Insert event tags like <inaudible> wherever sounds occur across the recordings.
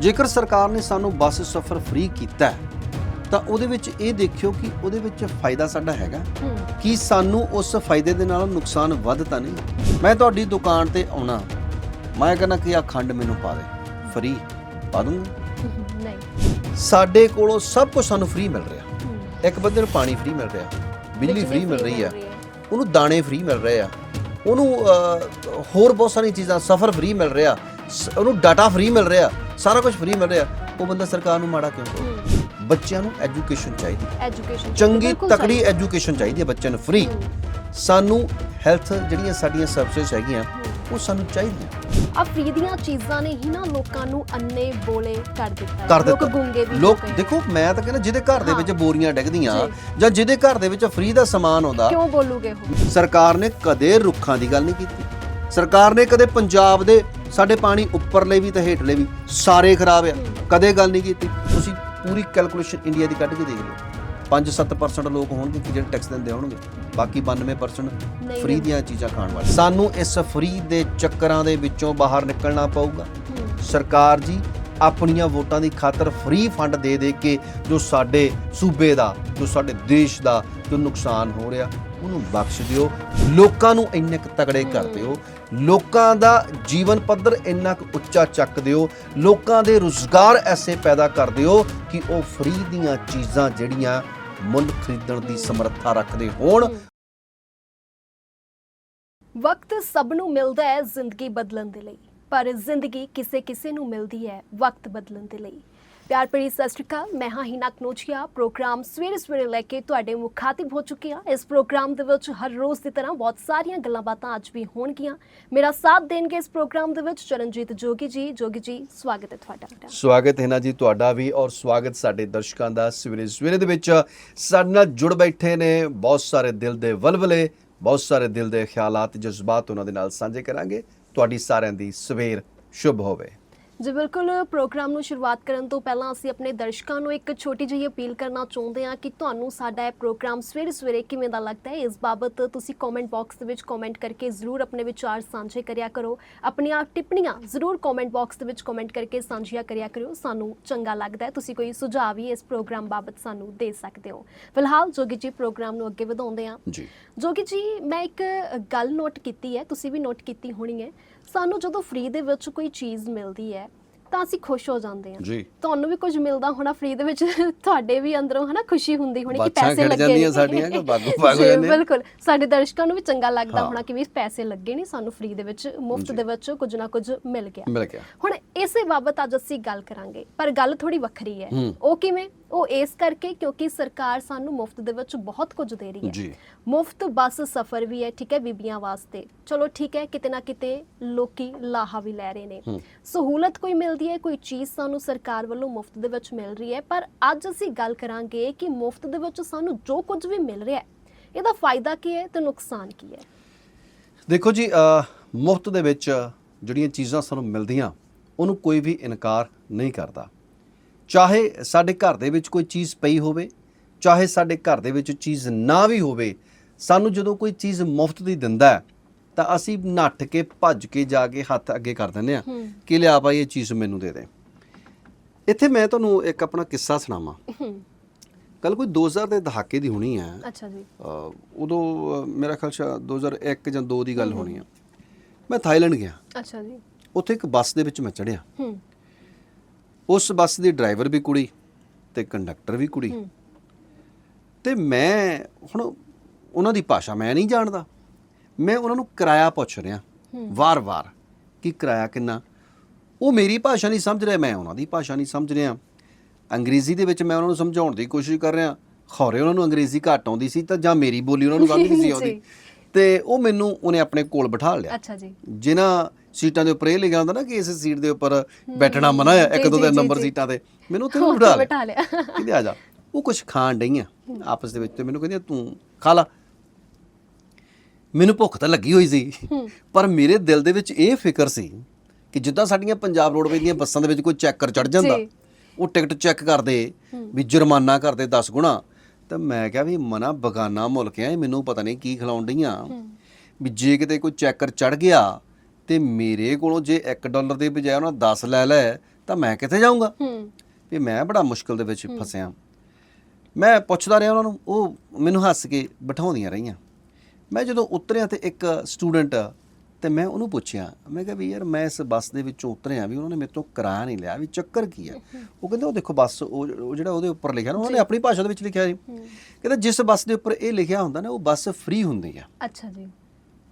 ਜੇਕਰ ਸਰਕਾਰ ਨੇ ਸਾਨੂੰ ਬੱਸ ਸਫ਼ਰ ਫ੍ਰੀ ਕੀਤਾ ਤਾਂ ਉਹਦੇ ਵਿੱਚ ਇਹ ਦੇਖਿਓ ਕਿ ਉਹਦੇ ਵਿੱਚ ਫਾਇਦਾ ਸਾਡਾ ਹੈਗਾ। ਕਿ ਸਾਨੂੰ ਉਸ ਫਾਇਦੇ ਦੇ ਨਾਲ ਨੁਕਸਾਨ ਵੱਧ ਤਾਂ ਨਹੀਂ। ਮੈਂ ਤੁਹਾਡੀ ਦੁਕਾਨ ਤੇ ਆਉਣਾ ਮੈਂ ਕਹਿੰਦਾ ਕਿ ਆ ਖੰਡ ਮੈਨੂੰ ਪਾ ਦੇ। ਫ੍ਰੀ ਪਾ ਦੂੰਗਾ। <laughs> ਨਹੀਂ। ਸਾਡੇ ਕੋਲੋਂ ਸਭ ਕੁਝ ਸਾਨੂੰ ਫ੍ਰੀ ਮਿਲ ਰਿਹਾ। ਇੱਕ ਬੰਦੇ ਨੂੰ ਪਾਣੀ ਫ੍ਰੀ ਮਿਲ ਰਿਹਾ ਬਿਜਲੀ ਫ੍ਰੀ ਮਿਲ ਰਹੀ ਆ ਹੈ। ਉਹਨੂੰ ਦਾਣੇ ਫ੍ਰੀ ਮਿਲ ਰਹੇ ਆ। ਉਹਨੂੰ ਹੋਰ ਬਹੁਤ ਸਾਰੀਆਂ ਚੀਜ਼ਾਂ ਸਫ਼ਰ ਫ੍ਰੀ ਮਿਲ ਰਿਹਾ। ਉਹਨੂੰ ਡਾਟਾ ਫ੍ਰੀ ਮਿਲ ਰਿਹਾ। ਸਾਰਾ ਕੁਝ ਫ੍ਰੀ ਮਿਲ ਰਿਹਾ। ਉਹ ਬੰਦਾ ਸਰਕਾਰ ਨੂੰ ਮਾੜਾ ਕਿਉਂ ਕਹੇ? ਬੱਚਿਆਂ ਨੂੰ ਐਜੂਕੇਸ਼ਨ ਚਾਹੀਦੀ। ਐਜੂਕੇਸ਼ਨ ਚੰਗੀ ਤਕੜੀ ਐਜੂਕੇਸ਼ਨ ਚਾਹੀਦੀ ਹੈ ਬੱਚਿਆਂ ਨੂੰ ਫ੍ਰੀ ਸਾਨੂੰ ਹੈਲਥ ਜਿਹੜੀਆਂ ਸਾਡੀਆਂ ਸਰਵਿਸਿਜ਼ ਹੈਗੀਆਂ ਉਹ ਸਾਨੂੰ ਚਾਹੀਦੀਆਂ। ਆ ਫ੍ਰੀ ਦੀਆਂ ਚੀਜ਼ਾਂ ਨੇ ਹੀ ਨਾ ਲੋਕਾਂ ਨੂੰ ਅੰਨੇ ਬੋਲੇ ਕਰ ਦਿੱਤਾ ਲੋਕ ਗੁੰਗੇ ਵੀ ਲੋਕ। ਦੇਖੋ ਮੈਂ ਤਾਂ ਕਹਿੰਦਾ ਜਿਹਦੇ ਘਰ ਦੇ। ਵਿੱਚ ਬੋਰੀਆਂ ਡਿੱਗਦੀਆਂ। ਜਾਂ। ਜਿਹਦੇ ਘਰ ਦੇ ਵਿੱਚ ਫ੍ਰੀ ਦਾ ਸਮਾਨ ਆਉਂਦਾ ਕਿਉਂ ਬੋਲੂਗੇ ਉਹ? ਸਰਕਾਰ ਨੇ ਕਦੇ ਰੁੱਖਾਂ ਦੀ ਗੱਲ ਨਹੀਂ ਕੀਤੀ। ਸਰਕਾਰ ਨੇ ਕਦੇ ਪੰਜਾਬ ਦੇ ਸਾਡੇ ਪਾਣੀ ਉੱਪਰਲੇ ਵੀ ਤੇ ਹੇਠਲੇ ਵੀ ਸਾਰੇ ਖਰਾਬ ਆ। ਕਦੇ ਗੱਲ ਨਹੀਂ ਕੀਤੀ। ਤੁਸੀਂ ਪੂਰੀ ਕੈਲਕੂਲੇਸ਼ਨ ਇੰਡੀਆ ਦੀ ਕੱਢ ਕੇ ਦੇਖ ਲਓ। 5-7% ਲੋਕ ਹੋਣਗੇ ਕਿ ਜਿਹੜੇ ਟੈਕਸ ਦਿੰਦੇ ਹੋਣਗੇ। ਬਾਕੀ 92% ਨਹੀਂ ਫ੍ਰੀ ਦੀਆਂ ਚੀਜ਼ਾਂ ਖਾਣ ਵਾਲੇ। ਸਾਨੂੰ ਇਸ ਫ੍ਰੀ ਦੇ ਚੱਕਰਾਂ ਦੇ ਵਿੱਚੋਂ ਬਾਹਰ ਨਿਕਲਣਾ ਪਊਗਾ। ਸਰਕਾਰ ਜੀ ਆਪਣੀਆਂ ਵੋਟਾਂ ਦੀ ਖਾਤਰ ਫ੍ਰੀ ਫੰਡ ਦੇ ਦੇ ਕੇ ਜੋ ਸਾਡੇ ਸੂਬੇ ਦਾ ਜੋ ਸਾਡੇ ਦੇਸ਼ ਦਾ ਜੋ ਨੁਕਸਾਨ ਹੋ ਰਿਹਾ ਉਹਨੂੰ ਬਖਸ਼ ਦਿਓ। ਲੋਕਾਂ ਨੂੰ ਇੰਨੇ ਕੁ ਤਗੜੇ ਕਰ ਦਿਓ। ਲੋਕਾਂ ਦਾ ਜੀਵਨ ਪੱਧਰ ਇੰਨਾ ਕੁ ਉੱਚਾ ਚੱਕ ਦਿਓ। ਲੋਕਾਂ ਦੇ ਰੁਜ਼ਗਾਰ ਐਸੇ ਪੈਦਾ ਕਰ ਦਿਓ ਕਿ ਉਹ ਫਰੀ ਦੀਆਂ ਚੀਜ਼ਾਂ ਜਿਹੜੀਆਂ ਮੁੱਲ ਖਰੀਦਣ ਦੀ ਸਮਰੱਥਾ ਰੱਖਦੇ ਹੋਣ। ਵਕਤ ਸਭ ਨੂੰ ਮਿਲਦਾ ਹੈ ਜ਼ਿੰਦਗੀ ਬਦਲਣ ਦੇ ਲਈ। ਪਰ ਜ਼ਿੰਦਗੀ ਕਿਸੇ ਕਿਸੇ ਨੂੰ ਮਿਲਦੀ ਹੈ ਵਕਤ ਬਦਲਣ ਦੇ ਲਈ। ਪਿਆਰ ਭਰੀ ਸਤਿ ਸ਼੍ਰੀ ਅਕਾਲ। ਮੈਂ ਹਾਂ ਹਿਨਾ ਕਨੋਚੀਆ ਪ੍ਰੋਗਰਾਮ ਸਵੇਰੇ ਸਵੇਰੇ ਲੈ ਕੇ ਤੁਹਾਡੇ ਮੁਖਾਤਿਬ ਹੋ ਚੁੱਕੀ ਹਾਂ। ਇਸ ਪ੍ਰੋਗਰਾਮ ਦੇ ਵਿੱਚ ਹਰ ਰੋਜ਼ ਦੀ ਤਰ੍ਹਾਂ ਬਹੁਤ ਸਾਰੀਆਂ ਗੱਲਾਂ ਬਾਤਾਂ ਅੱਜ ਵੀ ਹੋਣਗੀਆਂ। ਮੇਰਾ ਸਾਥ ਦੇਣਗੇ ਇਸ ਪ੍ਰੋਗਰਾਮ ਦੇ ਵਿੱਚ ਚਰਨਜੀਤ ਜੋਗੀ ਜੀ। ਜੋਗੀ ਜੀ, ਸਵਾਗਤ ਹੈ ਤੁਹਾਡਾ। ਸਵਾਗਤ ਹੈ ਨਾ ਜੀ, ਤੁਹਾਡਾ ਵੀ ਔਰ ਸਵਾਗਤ ਸਾਡੇ ਦਰਸ਼ਕਾਂ ਦਾ ਸਵੇਰੇ ਸਵੇਰੇ ਦੇ ਵਿੱਚ। ਸਾਡੇ ਨਾਲ ਜੁੜ ਬੈਠੇ ਨੇ ਬਹੁਤ ਸਾਰੇ ਦਿਲ ਦੇ ਵਲਵਲੇ, ਬਹੁਤ ਸਾਰੇ ਦਿਲ ਦੇ ਖਿਆਲਾਤ, ਜਜ਼ਬਾਤ ਉਹਨਾਂ ਦੇ ਨਾਲ ਸਾਂਝੇ ਕਰਾਂਗੇ। ਤੁਹਾਡੀ ਸਾਰਿਆਂ ਦੀ ਸਵੇਰ ਸ਼ੁਭ ਹੋਵੇ। ਜੀ ਬਿਲਕੁਲ ਪ੍ਰੋਗਰਾਮ ਨੂੰ ਸ਼ੁਰੂਆਤ ਕਰਨ ਤੋਂ ਪਹਿਲਾਂ ਅਸੀਂ ਆਪਣੇ ਦਰਸ਼ਕਾਂ ਨੂੰ ਇੱਕ ਛੋਟੀ ਜਿਹੀ ਅਪੀਲ ਕਰਨਾ ਚਾਹੁੰਦੇ ਹਾਂ ਕਿ ਤੁਹਾਨੂੰ ਸਾਡਾ ਇਹ ਪ੍ਰੋਗਰਾਮ ਸਵੇਰੇ ਸਵੇਰੇ ਕਿਵੇਂ ਦਾ ਲੱਗਦਾ ਹੈ ਇਸ ਬਾਬਤ ਤੁਸੀਂ ਕਮੈਂਟ ਬਾਕਸ ਦੇ ਵਿੱਚ ਕਮੈਂਟ ਕਰਕੇ ਜ਼ਰੂਰ ਆਪਣੇ ਵਿਚਾਰ ਸਾਂਝੇ ਕਰਿਆ ਕਰੋ। ਆਪਣੀਆਂ ਟਿੱਪਣੀਆਂ ਜ਼ਰੂਰ ਕਮੈਂਟ ਬਾਕਸ ਦੇ ਵਿੱਚ ਕਮੈਂਟ ਕਰਕੇ ਸਾਂਝੀਆਂ ਕਰਿਆ ਕਰੋ ਸਾਨੂੰ ਚੰਗਾ ਲੱਗਦਾ ਹੈ। ਤੁਸੀਂ ਕੋਈ ਸੁਝਾਅ ਵੀ ਇਸ ਪ੍ਰੋਗਰਾਮ ਬਾਬਤ ਸਾਨੂੰ ਦੇ ਸਕਦੇ ਹੋ। ਫਿਲਹਾਲ ਜੋਗੀ ਜੀ ਪ੍ਰੋਗਰਾਮ ਨੂੰ ਅੱਗੇ ਵਧਾਉਂਦੇ ਹਾਂ। ਜੀ। ਜੋਗੀ ਜੀ ਮੈਂ ਇੱਕ ਗੱਲ ਨੋਟ ਕੀਤੀ ਹੈ ਤੁਸੀਂ ਵੀ ਨੋਟ ਕੀਤੀ ਹੋਣੀ ਹੈ। ਸਾਨੂੰ ਜਦੋਂ ਫ੍ਰੀ ਦੇ ਵਿੱਚ ਕੋਈ ਚੀਜ਼ ਮਿਲਦੀ ਹੈ ਤਾਂ ਅਸੀਂ ਖੁਸ਼ ਹੋ ਜਾਂਦੇ ਹਾਂ ਜੀ ਤੁਹਾਨੂੰ ਵੀ ਕੁਝ ਮਿਲਦਾ ਹੋਣਾ ਫ੍ਰੀ ਦੇ ਵਿੱਚ <laughs> ਤੁਹਾਡੇ ਵੀ ਅੰਦਰੋਂ ਹਨਾ ਖੁਸ਼ੀ ਹੁੰਦੀ ਹੋਣੀ ਕਿ ਪੈਸੇ ਲੱਗੇ ਨੇ। ਸਾਡੀਆਂ ਕਿ ਬਾਗੋ ਬਾਗ <laughs> ਆ। ਬਿਲਕੁਲ ਸਾਡੇ ਦਰਸ਼ਕਾਂ ਨੂੰ ਵੀ ਚੰਗਾ ਲੱਗਦਾ। ਹੋਣਾ ਕਿ ਵੀ ਪੈਸੇ ਲੱਗੇ ਨਹੀਂ ਸਾਨੂੰ ਫ੍ਰੀ ਦੇ ਵਿੱਚ ਮੁਫਤ। ਦੇ ਵਿੱਚ ਕੁਝ ਨਾ ਕੁਝ ਮਿਲ ਗਿਆ ਮਿਲ ਗਿਆ ਹੁਣ ਇਸੇ ਬਾਬਤ ਅੱਜ ਅਸੀਂ ਗੱਲ ਕਰਾਂਗੇ ਪਰ ਗੱਲ ਥੋੜੀ ਵੱਖਰੀ ਹੈ। ਉਹ ਕਿਵੇਂ ਉਹ ਇਸ ਕਰਕੇ ਕਿਉਂਕਿ ਸਰਕਾਰ ਸਾਨੂੰ ਮੁਫਤ ਦੇ ਵਿੱਚ ਬਹੁਤ ਕੁਝ ਦੇ ਰਹੀ ਹੈ ਜੀ ਮੁਫਤ ਬੱਸ ਸਫ਼ਰ ਵੀ ਹੈ ਠੀਕ ਹੈ ਬੀਬੀਆਂ ਵਾਸਤੇ ਚਲੋ ਠੀਕ ਹੈ ਕਿਤੇ ਨਾ ਕਿਤੇ ਲੋਕੀ ਲਾਹਾ ਵੀ ਲੈ ਰਹੇ ਨੇ। ਸਹੂਲਤ ਕੋਈ ਮਿਲਦੀ ਹੈ ਕੋਈ ਚੀਜ਼ ਸਾਨੂੰ ਸਰਕਾਰ ਵੱਲੋਂ ਮੁਫਤ ਦੇ ਵਿੱਚ ਮਿਲ ਰਹੀ ਹੈ। ਪਰ ਅੱਜ ਅਸੀਂ ਗੱਲ ਕਰਾਂਗੇ ਕਿ ਮੁਫਤ ਦੇ ਵਿੱਚ ਸਾਨੂੰ ਜੋ ਕੁਝ ਵੀ ਮਿਲ ਰਿਹਾ ਹੈ ਇਹਦਾ ਫਾਇਦਾ ਕੀ ਹੈ ਤੇ ਨੁਕਸਾਨ ਕੀ ਹੈ? ਦੇਖੋ ਜੀ ਮੁਫਤ ਦੇ ਵਿੱਚ ਜਿਹੜੀਆਂ ਚੀਜ਼ਾਂ ਸਾਨੂੰ ਮਿਲਦੀਆਂ ਉਹਨੂੰ ਕੋਈ ਵੀ ਇਨਕਾਰ ਨਹੀਂ ਕਰਦਾ। ਚਾਹੇ ਸਾਡੇ ਘਰ ਦੇ ਵਿੱਚ ਕੋਈ ਚੀਜ਼ ਪਈ ਹੋਵੇ ਚਾਹੇ ਸਾਡੇ ਘਰ ਦੇ ਵਿੱਚ ਚੀਜ਼ ਨਾ ਵੀ ਹੋਵੇ ਸਾਨੂੰ ਜਦੋਂ ਕੋਈ ਚੀਜ਼ ਮੁਫਤ ਦੀ ਦਿੰਦਾ ਹੈ, ਤਾਂ ਅਸੀਂ ਨੱਠ ਕੇ ਭੱਜ ਕੇ ਜਾ ਕੇ ਹੱਥ ਅੱਗੇ ਕਰ ਦਿੰਦੇ ਆ ਹੂੰ। ਕਿ ਲਿਆ ਭਾਈ ਇਹ ਚੀਜ਼ ਮੈਨੂੰ ਦੇ ਦੇ। ਇੱਥੇ ਮੈਂ ਤੁਹਾਨੂੰ ਇੱਕ ਆਪਣਾ ਕਿੱਸਾ ਸੁਣਾਵਾਂ। ਹੂੰ। ਕੱਲ ਕੋਈ 2000 ਦੇ ਦਹਾਕੇ ਦੀ ਹੋਣੀ ਹੈ। ਅੱਛਾ ਜੀ। ਉਦੋਂ ਮੇਰਾ ਖਿਆਲ ਸ਼ਾਇਦ 2001 ਜਾਂ 2 ਦੀ ਗੱਲ ਹੋਣੀ ਆ। ਮੈਂ ਥਾਈਲੈਂਡ ਗਿਆ। ਅੱਛਾ ਜੀ। ਉੱਥੇ ਇੱਕ ਬੱਸ ਦੇ ਵਿੱਚ ਮੈਂ ਚੜਿਆ ਹੂੰ। ਉਸ ਬੱਸ ਦੀ ਡਰਾਈਵਰ ਵੀ ਕੁੜੀ ਤੇ ਕੰਡਕਟਰ ਵੀ ਕੁੜੀ। ਹੂੰ। ਤੇ ਮੈਂ ਹੁਣ ਉਹਨਾਂ ਦੀ ਭਾਸ਼ਾ ਮੈਂ ਨਹੀਂ ਜਾਣਦਾ। ਮੈਂ ਉਹਨਾਂ ਨੂੰ ਕਿਰਾਇਆ ਪੁੱਛ ਰਿਹਾ। ਵਾਰ-ਵਾਰ ਕਿ ਕਿਰਾਇਆ ਕਿੰਨਾ? ਉਹ ਮੇਰੀ ਭਾਸ਼ਾ ਨਹੀਂ ਸਮਝ ਰਹੇ ਮੈਂ ਉਹਨਾਂ ਦੀ ਭਾਸ਼ਾ ਨਹੀਂ ਸਮਝ ਰਿਹਾ। ਅੰਗਰੇਜ਼ੀ ਦੇ ਵਿੱਚ ਮੈਂ ਉਹਨਾਂ ਨੂੰ ਸਮਝਾਉਣ ਦੀ ਕੋਸ਼ਿਸ਼ ਕਰ ਰਿਹਾ। ਖੌਰੇ ਉਹਨਾਂ ਨੂੰ ਅੰਗਰੇਜ਼ੀ ਘੱਟ ਆਉਂਦੀ ਸੀ ਤਾਂ ਜਾਂ ਮੇਰੀ ਬੋਲੀ ਉਹਨਾਂ ਨੂੰ <laughs> ਸਮਝ ਨਹੀਂ ਸੀ ਆਉਂਦੀ। ਤੇ ਉਹ ਮੈਨੂੰ ਉਹਨੇ ਆਪਣੇ ਕੋਲ ਬਿਠਾ ਲਿਆ। ਅੱਛਾ ਜੀ। ਜਿਨ੍ਹਾਂ ਸੀਟਾਂ ਦੇ ਉੱਪਰ ਇਹ ਲਿਖਿਆ ਹੁੰਦਾ ਨਾ ਕਿ ਇਸ ਸੀਟ ਦੇ ਉੱਪਰ ਬੈਠਣਾ ਮਨਾ ਹੈ ਇੱਕ ਦੋ ਤਿੰਨ ਨੰਬਰ। ਸੀਟਾਂ ਤੇ। ਮੈਨੂੰ ਉੱਥੇ ਬਿਠਾ ਲਿਆ। ਕਹਿੰਦੇ ਆ ਜਾ। ਉਹ ਕੁਝ ਖਾਣ ਡਈਆਂ ਆਪਸ ਦੇ ਵਿੱਚ ਤੇ ਮੈਨੂੰ ਕਹਿੰਦੇ ਤੂੰ ਖਾ ਲਾ। ਮੈਨੂੰ ਭੁੱਖ ਤਾਂ ਲੱਗੀ ਹੋਈ ਸੀ। ਪਰ ਮੇਰੇ ਦਿਲ ਦੇ ਵਿੱਚ ਇਹ ਫਿਕਰ ਸੀ ਕਿ ਜਿੱਦਾਂ ਸਾਡੀਆਂ ਪੰਜਾਬ ਰੋਡਵੇਜ਼ ਦੀਆਂ ਬੱਸਾਂ ਦੇ ਵਿੱਚ ਕੋਈ ਚੈੱਕਰ ਚੜ ਜਾਂਦਾ। ਉਹ ਟਿਕਟ ਚੈੱਕ ਕਰਦੇ ਵੀ ਜੁਰਮਾਨਾ ਕਰਦੇ 10 ਗੁਣਾ। ਤਾਂ ਮੈਂ ਕਿਹਾ ਵੀ ਮਨਾ ਬਗਾਨਾ ਮੁਲਕ ਆ ਇਹ ਮੈਨੂੰ ਪਤਾ ਨਹੀਂ ਕੀ ਖਿਲਾਉਣ ਡਈਆਂ। ਵੀ ਜੇ ਕਿਤੇ ਕੋਈ ਚੈੱਕਰ ਚੜ ਗਿਆ ਤੇ ਮੇਰੇ ਕੋਲੋਂ ਜੇ 1 ਡਾਲਰ ਦੇ ਬਜਾਏ ਉਹਨਾਂ 10 ਲੈ ਲੈ ਤਾਂ ਮੈਂ ਕਿੱਥੇ ਜਾਊਂਗਾ? ਵੀ ਮੈਂ ਬੜਾ ਮੁਸ਼ਕਲ ਦੇ ਵਿੱਚ ਫਸਿਆ। ਮੈਂ ਪੁੱਛਦਾ ਰਿਹਾ ਉਹਨਾਂ ਨੂੰ ਉਹ ਮੈਨੂੰ ਹੱਸ ਕੇ ਬਿਠਾਉਂਦੀਆਂ ਰਹੀਆਂ। ਮੈਂ ਜਦੋਂ ਉਤਰਿਆ ਤੇ ਇੱਕ ਸਟੂਡੈਂਟ ਤੇ ਮੈਂ ਉਹਨੂੰ ਪੁੱਛਿਆ ਮੈਂ ਕਿਹਾ ਵੀ ਯਾਰ ਮੈਂ ਇਸ ਬੱਸ ਦੇ ਵਿੱਚੋਂ ਉਤਰਿਆ ਵੀ ਉਹਨਾਂ ਨੇ ਮੇਰੇ ਤੋਂ ਕਿਰਾਇਆ ਨਹੀਂ ਲਿਆ ਵੀ ਚੱਕਰ ਕੀ ਹੈ ਉਹ ਕਹਿੰਦੇ ਉਹ ਦੇਖੋ ਬੱਸ ਉਹ ਜਿਹੜਾ ਉਹਦੇ ਉੱਪਰ ਲਿਖਿਆ ਨਾ ਉਹਨਾਂ ਨੇ ਆਪਣੀ ਭਾਸ਼ਾ ਦੇ ਵਿੱਚ ਲਿਖਿਆ ਸੀ ਕਹਿੰਦਾ ਜਿਸ ਬੱਸ ਦੇ ਉੱਪਰ ਇਹ ਲਿਖਿਆ ਹੁੰਦਾ ਨਾ ਉਹ ਬੱਸ ਫ੍ਰੀ ਹੁੰਦੀ ਆ। ਅੱਛਾ ਜੀ।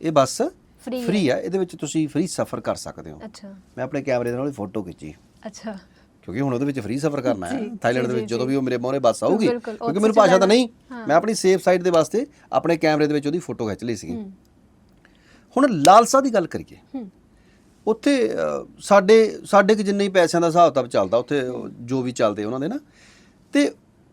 ਇਹ ਬੱਸ ਫ੍ਰੀ ਆ ਇਹਦੇ ਵਿੱਚ ਤੁਸੀਂ ਫ੍ਰੀ ਸਫ਼ਰ ਕਰ ਸਕਦੇ ਹੋ। ਅੱਛਾ। ਮੈਂ ਆਪਣੇ ਕੈਮਰੇ ਦੇ ਨਾਲ ਫੋਟੋ ਖਿੱਚੀ। ਅੱਛਾ। ਕਿਉਂਕਿ ਹੁਣ ਉਹਦੇ ਵਿੱਚ ਫ੍ਰੀ ਸਫ਼ਰ ਕਰਨਾ ਹੈ। ਥਾਈਲੈਂਡ ਦੇ ਵਿੱਚ ਜਦੋਂ ਵੀ ਉਹ ਮੇਰੇ ਮੋਹਰੇ ਬੱਸ ਆਊਗੀ ਕਿਉਂਕਿ ਮੈਨੂੰ ਭਾਸ਼ਾ ਤਾਂ ਨਹੀਂ। ਮੈਂ ਆਪਣੀ ਸੇਫ ਸਾਈਡ ਦੇ ਵਾਸਤੇ ਆਪਣੇ ਕੈਮਰੇ ਦੇ ਵਿੱਚ ਉਹਦੀ ਫੋਟੋ ਖਿੱਚ ਲਈ ਸੀ ਹੁਣ ਲਾਲਸਾ ਦੀ ਗੱਲ ਕਰੀਏ। ਉੱਥੇ ਸਾਡੇ ਸਾਡੇ ਕਿ ਜਿੰਨੇ ਹੀ ਪੈਸਿਆਂ ਦਾ ਹਿਸਾਬ ਕਿਤਾਬ ਚੱਲਦਾ ਉੱਥੇ ਜੋ ਵੀ ਚੱਲਦੇ ਉਹਨਾਂ ਦੇ ਨਾ ਤੇ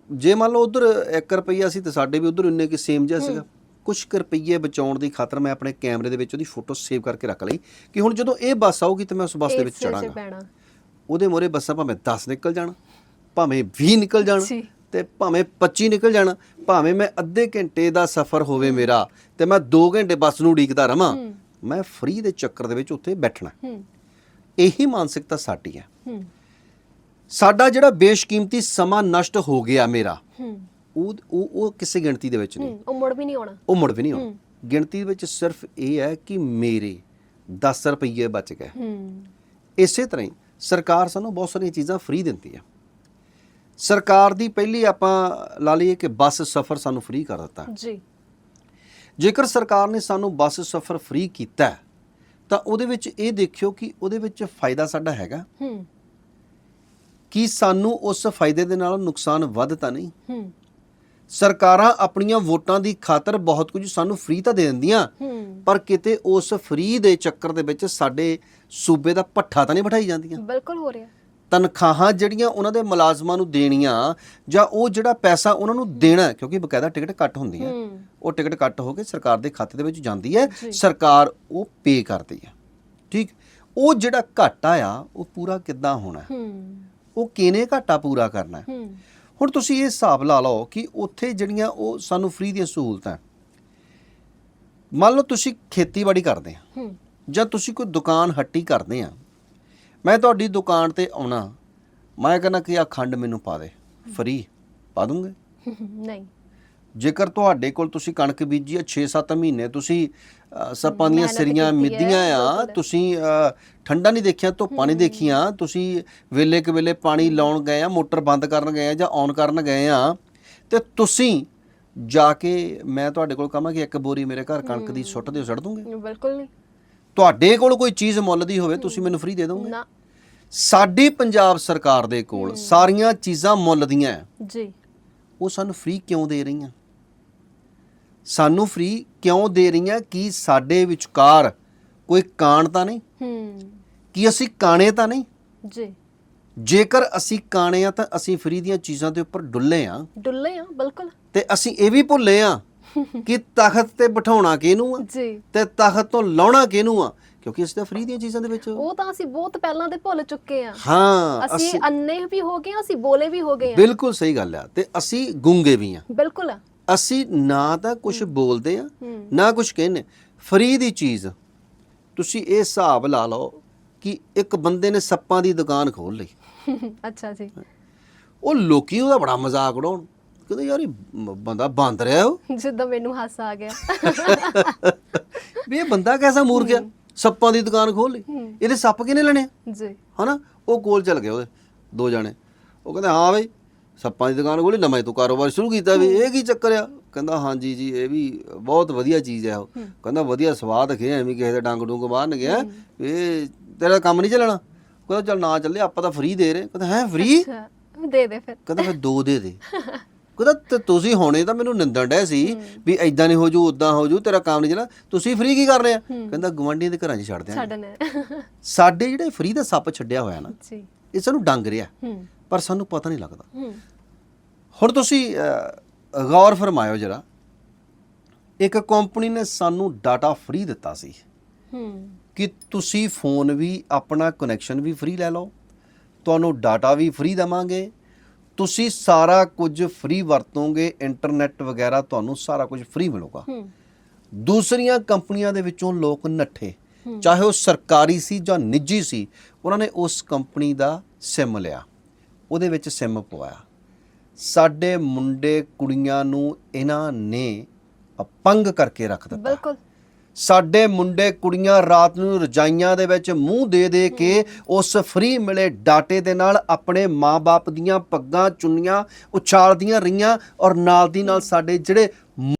ਜੇ ਮੰਨ ਲਓ ਉਧਰ 1 ਰੁਪਈਆ ਸੀ ਤੇ ਸਾਡੇ ਵੀ ਉਧਰ ਉਨੇ ਕਿ ਸੇਮ ਜਿਹਾ ਸੀਗਾ। ਕੁਝ ਕੁ ਰੁਪਈਏ ਬਚਾਉਣ ਦੀ ਖਾਤਰ ਮੈਂ ਆਪਣੇ ਕੈਮਰੇ ਦੇ ਵਿੱਚ ਉਹਦੀ ਫੋਟੋ ਸੇਵ ਕਰਕੇ ਰੱਖ ਲਈ ਕਿ ਹੁਣ ਜਦੋਂ ਇਹ ਬੱਸ ਆਊਗੀ ਤੇ ਮੈਂ ਉਸ ਬੱਸ ਦੇ ਵਿੱਚ ਚੜਾਂਗਾ ਉਹਦੇ ਮੋਰੇ ਬੱਸਾਂ ਭਾਵੇਂ 10 ਨਿਕਲ ਜਾਣ ਭਾਵੇਂ 20 ਨਿਕਲ ਜਾਣ। ਤੇ ਭਾਵੇਂ 25 ਨਿਕਲ ਜਾਣ ਭਾਵੇਂ ਮੈਂ ਅੱਧੇ ਘੰਟੇ ਦਾ ਸਫ਼ਰ ਹੋਵੇ ਮੇਰਾ ਤੇ ਮੈਂ 2 ਘੰਟੇ ਬੱਸ ਨੂੰ ਉਡੀਕਦਾ ਰਵਾਂ ਮੈਂ ਫ੍ਰੀ ਦੇ ਚੱਕਰ ਦੇ ਵਿੱਚ ਉੱਥੇ ਬੈਠਣਾ। ਹੂੰ। ਇਹੀ ਮਾਨਸਿਕਤਾ ਸਾਡੀ ਹੈ। ਸਾਡਾ ਜਿਹੜਾ ਬੇਸ਼ਕੀਮਤੀ ਸਮਾਂ ਨਸ਼ਟ ਹੋ ਗਿਆ ਮੇਰਾ ਉਹ ਉਹ ਉਹ ਕਿਸੇ ਗਿਣਤੀ ਦੇ ਵਿੱਚ ਨਹੀਂ। ਉਹ ਮੁੜ ਵੀ ਨਹੀਂ ਆਉਣਾ। ਉਹ ਮੁੜ ਵੀ ਨਹੀਂ ਆਉਣਾ। ਗਿਣਤੀ ਵਿੱਚ ਸਿਰਫ ਇਹ ਹੈ ਕਿ ਮੇਰੇ 10 ਰੁਪਏ ਬਚ ਗਏ। ਇਸੇ ਤਰ੍ਹਾਂ ਹੀ ਸਰਕਾਰ ਸਾਨੂੰ ਬਹੁਤ ਸਾਰੀਆਂ ਚੀਜ਼ਾਂ ਫ੍ਰੀ ਦਿੰਦੀ ਹੈ। ਸਰਕਾਰ ਦੀ ਪਹਿਲੀ ਆਪਾਂ ਲਾ ਲਈਏ ਕਿ ਬੱਸ ਸਫ਼ਰ ਸਾਨੂੰ ਫ੍ਰੀ ਕਰ ਦਿੱਤਾ। ਜੀ। ਜੇਕਰ ਸਰਕਾਰ ਨੇ ਸਾਨੂੰ ਬੱਸ ਸਫ਼ਰ ਫ੍ਰੀ ਕੀਤਾ ਤਾਂ ਉਹਦੇ ਵਿੱਚ ਇਹ ਦੇਖਿਓ ਕਿ ਉਹਦੇ ਵਿੱਚ ਫਾਇਦਾ ਸਾਡਾ ਹੈਗਾ। ਹੂੰ। ਕਿ ਸਾਨੂੰ ਉਸ ਫਾਇਦੇ ਦੇ ਨਾਲ ਨੁਕਸਾਨ ਵੱਧ ਤਾਂ ਨਹੀਂ? ਹੂੰ। ਸਰਕਾਰਾਂ ਆਪਣੀਆਂ ਵੋਟਾਂ ਦੀ ਖਾਤਰ ਬਹੁਤ ਕੁਝ ਸਾਨੂੰ ਫ੍ਰੀ ਤਾਂ ਦੇ ਦਿੰਦੀਆਂ ਪਰ ਕਿਤੇ ਉਸ ਫ੍ਰੀ ਦੇ ਚੱਕਰ ਦੇ ਵਿੱਚ ਸਾਡੇ ਸੂਬੇ ਦਾ ਪੱਠਾ ਤਾਂ ਨਹੀਂ ਬਿਠਾਈ ਜਾਂਦੀਆਂ। ਬਿਲਕੁਲ ਹੋ ਰਿਹਾ। ਤਨਖਾਹਾਂ ਜਿਹੜੀਆਂ ਉਹਨਾਂ ਦੇ ਮੁਲਾਜ਼ਮਾਂ ਨੂੰ ਦੇਣੀਆਂ ਜਾਂ ਉਹ ਜਿਹੜਾ ਪੈਸਾ ਉਹਨਾਂ ਨੂੰ ਦੇਣਾ ਕਿਉਂਕਿ ਬਕਾਇਦਾ ਟਿਕਟ ਕੱਟ ਹੁੰਦੀ ਹੈ। ਉਹ ਟਿਕਟ ਕੱਟ ਹੋ ਕੇ ਸਰਕਾਰ ਦੇ ਖਾਤੇ ਦੇ ਵਿੱਚ ਜਾਂਦੀ ਹੈ ਸਰਕਾਰ ਉਹ ਪੇ ਕਰਦੀ ਹੈ। ਠੀਕ? ਉਹ ਜਿਹੜਾ ਘਾਟਾ ਆ ਉਹ ਪੂਰਾ ਕਿੱਦਾਂ ਹੋਣਾ? ਉਹ ਕਿਨੇ ਘਾਟਾ ਪੂਰਾ ਕਰਨਾ? ਹੈ? ਹੁਣ ਤੁਸੀਂ ਇਹ ਹਿਸਾਬ ਲਾ ਲਓ ਕਿ ਉੱਥੇ ਜਿਹੜੀਆਂ ਉਹ ਸਾਨੂੰ ਫ੍ਰੀ ਦੀਆਂ ਸਹੂਲਤਾਂ ਮੰਨ ਲਓ ਤੁਸੀਂ ਖੇਤੀਬਾੜੀ ਕਰਦੇ ਆ। ਜਾਂ ਤੁਸੀਂ ਕੋਈ ਦੁਕਾਨ ਹੱਟੀ ਕਰਦੇ ਆ। ਮੈਂ ਤੁਹਾਡੀ ਦੁਕਾਨ ਤੇ ਆਉਣਾ ਮੈਂ ਕਹਿੰਦਾ ਕਿ ਆ ਖੰਡ ਮੈਨੂੰ ਪਾ ਦੇ। ਫ੍ਰੀ ਪਾ ਦੂੰਗੇ। <laughs> ਨਹੀਂ। ਜੇਕਰ ਤੁਹਾਡੇ ਕੋਲ ਤੁਸੀਂ ਕਣਕ ਬੀਜੀ ਆ 6-7 ਮਹੀਨੇ ਤੁਸੀਂ ਸੱਪਾਂ ਦੀਆਂ ਸਿਰੀਆਂ ਹੈ, ਮਿੱਧੀਆਂ ਆ। ਤੁਸੀਂ ਠੰਡਾ ਨਹੀਂ ਦੇਖਿਆ ਧੁੱਪਾਂ ਨਹੀਂ ਦੇਖੀਆਂ ਤੁਸੀਂ ਵੇਲੇ ਕੁ ਵੇਲੇ ਪਾਣੀ ਲਾਉਣ ਗਏ ਆ ਮੋਟਰ ਬੰਦ ਕਰਨ ਗਏ ਆ ਜਾਂ ਔਨ ਕਰਨ ਗਏ ਆ ਤੇ ਤੁਸੀਂ ਜਾ ਕੇ ਮੈਂ ਤੁਹਾਡੇ ਕੋਲ ਕਹਾਂਗਾ ਕਿ ਇੱਕ ਬੋਰੀ ਮੇਰੇ ਘਰ ਕਣਕ ਦੀ ਸੁੱਟ ਦਿਓ ਸੁੱਟ ਦੂੰਗੇ? ਬਿਲਕੁਲ ਨਹੀਂ। ਤੁਹਾਡੇ ਕੋਲ ਕੋਈ ਚੀਜ਼ ਮੁੱਲ ਦੀ ਹੋਵੇ ਤੁਸੀਂ ਮੈਨੂੰ ਫ੍ਰੀ ਦੇ ਦੋਗੇ ਨਾ। ਸਾਡੀ ਪੰਜਾਬ ਸਰਕਾਰ ਦੇ ਕੋਲ ਸਾਰੀਆਂ ਚੀਜ਼ਾਂ ਮੁੱਲ ਦੀਆਂ ਹੈ। ਜੀ। ਉਹ ਸਾਨੂੰ ਫ੍ਰੀ ਕਿਉਂ ਦੇ ਰਹੀਆਂ? ਸਾਨੂੰ ਫ੍ਰੀ ਕਿਉਂ ਦੇ ਰਹੀਆਂ? ਕੀ ਸਾਡੇ ਵਿਚਕਾਰ ਕੋਈ ਕਾਣ ਤਾਂ ਨਹੀਂ? ਹੂੰ। ਕੀ ਅਸੀਂ ਕਾਣੇ ਤਾਂ ਨਹੀਂ? ਜੀ। ਜੇਕਰ ਅਸੀਂ ਕਾਣੇ ਆ ਤਾਂ ਅਸੀਂ ਫ੍ਰੀ ਦੀਆਂ ਚੀਜ਼ਾਂ ਦੇ ਉੱਪਰ ਡੁੱਲੇ ਆ। ਡੁੱਲੇ ਆ ਬਿਲਕੁਲ। ਤੇ ਅਸੀਂ ਇਹ ਵੀ ਭੁੱਲੇ ਆ <laughs> ਕਿ ਤਖਤ ਤੇ ਬਿਠਾਉਣਾ ਕਿਹਨੂੰ ਆ? ਜੀ। ਤੇ ਤਖਤ ਤੋਂ ਲਾਉਣਾ ਕਿਹਨੂੰ ਆ? ਕਿਉਂਕਿ ਅਸੀਂ ਤਾਂ ਫ੍ਰੀ ਦੀਆਂ ਚੀਜ਼ਾਂ ਦੇ ਵਿੱਚ। ਉਹ ਤਾਂ ਅਸੀਂ ਬਹੁਤ ਪਹਿਲਾਂ ਦੇ ਭੁੱਲ ਚੁੱਕੇ ਆ। ਹਾਂ ਅਸੀਂ ਅੰਨੇ ਵੀ ਹੋ ਗਏ ਆ ਅਸੀਂ ਬੋਲੇ ਵੀ ਹੋ ਗਏ ਆ। ਬਿਲਕੁਲ ਸਹੀ ਗੱਲ ਆ। ਤੇ ਅਸੀਂ ਗੁੰਗੇ ਵੀ ਆ। ਬਿਲਕੁਲ ਆ। ਅਸੀਂ ਨਾ ਤਾਂ ਕੁਝ ਬੋਲਦੇ ਆ ਹੂੰ। ਨਾ ਕੁਝ ਕਹਿੰਦੇ ਫਰੀ ਦੀ ਚੀਜ਼ ਤੁਸੀਂ ਇਹ ਹਿਸਾਬ ਲਾ ਲਓ ਕਿ ਇੱਕ ਬੰਦੇ ਨੇ ਸੱਪਾਂ ਦੀ ਦੁਕਾਨ ਖੋਲ ਲਈ। <laughs> ਅੱਛਾ ਜੀ। ਉਹ ਲੋਕੀ ਉਹਦਾ ਬੜਾ ਮਜ਼ਾਕ ਉਡਾਉਣ। ਕਹਿੰਦੇ ਯਾਰ ਇਹ ਬੰਦਾ ਬੰਦ ਰਿਹਾ ਉਹ। <laughs> ਜਿੱਦਾਂ ਮੈਨੂੰ ਹਾਸਾ ਆ ਗਿਆ। <laughs> ਵੀ ਇਹ ਬੰਦਾ ਕੈਸਾ ਮੂਰਖ ਆ? ਸੱਪਾਂ ਦੀ ਦੁਕਾਨ ਖੋਲ ਲਈ। ਇਹਦੇ ਸੱਪ ਕਿਹਨੇ ਲੈਣੇ ਜੀ। ਹਨਾ? ਉਹ ਕੋਲ ਚੱਲ ਗਏ ਉਹਦੇ ਦੋ ਜਾਣੇ। ਉਹ ਕਹਿੰਦੇ ਹਾਂ ਬਈ ਸੱਪਾਂ ਦੀ ਦੁਕਾਨ ਖੋਲੀ ਨਵਾਂ ਹੀ ਤੂੰ ਕਾਰੋਬਾਰ ਸ਼ੁਰੂ ਕੀਤਾ ਵੀ ਇਹ ਕੀ ਚੱਕਰ ਆ? ਕਹਿੰਦਾ ਹਾਂਜੀ ਜੀ ਇਹ ਵੀ ਬਹੁਤ ਵਧੀਆ ਚੀਜ਼ ਹੈ ਉਹ। ਕਹਿੰਦਾ ਵਧੀਆ ਸਵਾਦ ਖੇ ਐਵੇਂ ਕਿਸੇ ਦਾ ਡੰਗ ਡੁੰਗ ਬਾਹਰ ਨ ਗਿਆ ਇਹ ਤੇਰਾ ਕੰਮ ਨਹੀਂ ਚੱਲਣਾ? ਕਹਿੰਦਾ ਚੱਲ ਨਾ ਚੱਲੇ ਆਪਾਂ ਤਾਂ ਫ੍ਰੀ ਦੇ ਰਹੇ। ਕਹਿੰਦਾ ਹੈ ਫ੍ਰੀ ਦੇ ਦੇ ਫਿਰ। ਕਹਿੰਦਾ ਫਿਰ ਦੋ ਦੇ ਦੇ। ਕਹਿੰਦਾ ਤੇ ਤੁਸੀਂ ਹੁਣੇ ਤਾਂ ਮੈਨੂੰ ਨਿੰਦਣ ਡਏ ਸੀ ਵੀ ਐਦਾਂ ਨਹੀਂ ਹੋ ਜੂ ਉਦਾਂ ਹੋ ਜੂ ਤੇਰਾ ਕੰਮ ਨਹੀਂ ਚੱਲਣਾ। ਤੁਸੀਂ ਫ੍ਰੀ ਕੀ ਕਰ ਰਹੇ ਆ? ਕਹਿੰਦਾ ਗਵਾਂਢੀਆਂ ਦੇ ਘਰਾਂ 'ਚ ਛੱਡ ਦਿਆਂ ਛੱਡਨੇ। ਸਾਡੇ ਜਿਹੜੇ ਫ੍ਰੀ ਦਾ ਸੱਪ ਛੱਡਿਆ ਹੋਇਆ ਨਾ ਜੀ। ਇਹ ਸਾਨੂੰ ਡੰਗ ਰਿਹਾ। ਹੂੰ। ਪਰ ਸਾਨੂੰ ਪਤਾ ਨਹੀਂ ਲੱਗਦਾ। ਹੁਣ ਤੁਸੀਂ ਗੌਰ ਫਰਮਾਇਓ ਜਰਾ ਇੱਕ ਕੰਪਨੀ ਨੇ ਸਾਨੂੰ ਡਾਟਾ ਫ੍ਰੀ ਦਿੱਤਾ ਸੀ। ਕਿ ਤੁਸੀਂ ਫੋਨ ਵੀ ਆਪਣਾ ਕਨੈਕਸ਼ਨ ਵੀ ਫ੍ਰੀ ਲੈ ਲਓ ਤੁਹਾਨੂੰ ਡਾਟਾ ਵੀ ਫ੍ਰੀ ਦੇਵਾਂਗੇ ਤੁਸੀਂ ਸਾਰਾ ਕੁਝ ਫ੍ਰੀ ਵਰਤੋਗੇ ਇੰਟਰਨੈਟ ਵਗੈਰਾ ਤੁਹਾਨੂੰ ਸਾਰਾ ਕੁਝ ਫ੍ਰੀ ਮਿਲੂਗਾ। ਦੂਸਰੀਆਂ ਕੰਪਨੀਆਂ ਦੇ ਵਿੱਚੋਂ ਲੋਕ ਨੱਠੇ ਚਾਹੇ ਉਹ ਸਰਕਾਰੀ ਸੀ ਜਾਂ ਨਿੱਜੀ ਸੀ ਉਹਨਾਂ ਨੇ ਉਸ ਕੰਪਨੀ ਦਾ ਸਿਮ ਲਿਆ। ਉਹਦੇ ਵਿੱਚ ਸਿਮ ਪਵਾਇਆ। ਸਾਡੇ ਮੁੰਡੇ ਕੁੜੀਆਂ ਨੂੰ ਇਹਨਾਂ ਨੇ ਅਪੰਗ ਕਰਕੇ ਰੱਖ ਦਿੱਤਾ। ਬਿਲਕੁਲ। ਸਾਡੇ ਮੁੰਡੇ ਕੁੜੀਆਂ ਰਾਤ ਨੂੰ ਰਜਾਈਆਂ ਦੇ ਵਿੱਚ ਮੂੰਹ ਦੇ ਦੇ ਕੇ ਉਸ ਫ੍ਰੀ ਮਿਲੇ ਡਾਟੇ ਦੇ ਨਾਲ ਆਪਣੇ ਮਾਪੇ ਦੀਆਂ ਪੱਗਾਂ ਚੁੰਨੀਆਂ ਉਛਾਲਦੀਆਂ ਰਹੀਆਂ ਔਰ ਨਾਲ ਦੀ ਨਾਲ ਸਾਡੇ ਜਿਹੜੇ